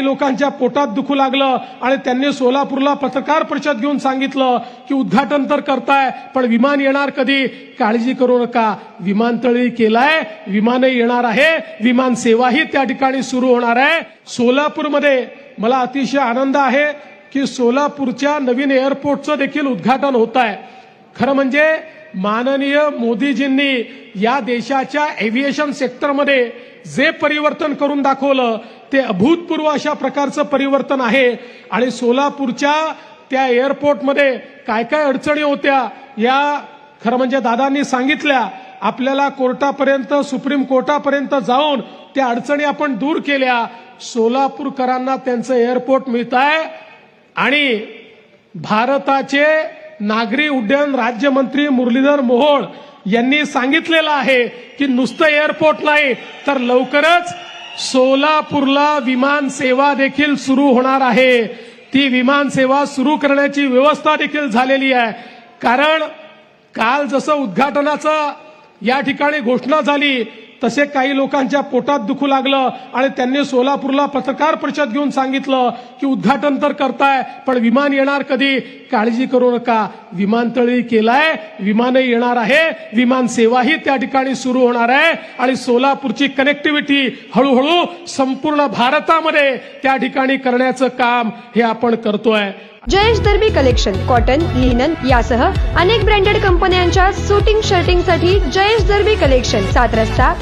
काही लोकांच्या पोटात दुखू लागलं आणि त्यांनी सोलापूरला पत्रकार परिषद घेऊन सांगितलं की उद्घाटन तर करताय पण विमान येणार कधी? काळजी करू नका. विमानतळी केलाय विमानही येणार आहे. विमान सेवाही त्या ठिकाणी सुरू होणार आहे. सोलापूरमध्ये मला अतिशय आनंद आहे की सोलापूरच्या नवीन एअरपोर्टचं देखील उद्घाटन होत आहे. खरं म्हणजे माननीय मोदीजींनी या देशाच्या एव्हिएशन सेक्टरमध्ये जे परिवर्तन करून दाखवलं ते अभूतपूर्व अशा प्रकारचं परिवर्तन आहे. आणि सोलापूरच्या त्या एअरपोर्टमध्ये काय काय अडचणी होत्या या खरं म्हणजे दादांनी सांगितल्या. आपल्याला कोर्टापर्यंत सुप्रीम कोर्टापर्यंत जाऊन त्या अडचणी आपण दूर केल्या. सोलापूरकरांना त्यांचं एअरपोर्ट मिळत आहे आणि भारताचे नागरी उड्डयन राज्यमंत्री मुरलीधर मोहोळ यांनी सांगितलेलं आहे की नुसतं एअरपोर्ट नाही तर लवकरच सोलापूरला विमान सेवा देखील सुरू होणार आहे. ती विमान सेवा सुरू करण्याची व्यवस्था देखील झालेली आहे. कारण काल जसं उद्घाटनाचं या ठिकाणी घोषणा झाली तसे काही लोकांच्या पोटात दुखू लागलं आणि त्यांनी सोलापूरला पत्रकार परिषद घेऊन सांगितलं की उद्घाटन तर करताय पण विमान येणार कधी? काळजी करू नका. विमानतळी केलाय विमानही येणार आहे विमान सेवाही त्या ठिकाणी सुरू होणार आहे आणि सोलापूरची कनेक्टिव्हिटी हळूहळू संपूर्ण भारतामध्ये त्या ठिकाणी करण्याचं काम हे आपण करतोय. Jayesh Darbi collection cotton linen यासह अनेक ब्रँडेड कंपन्यांच्या सुटिंग शर्टिंगसाठी जयेश दर्बी कलेक्शन सात रस्ता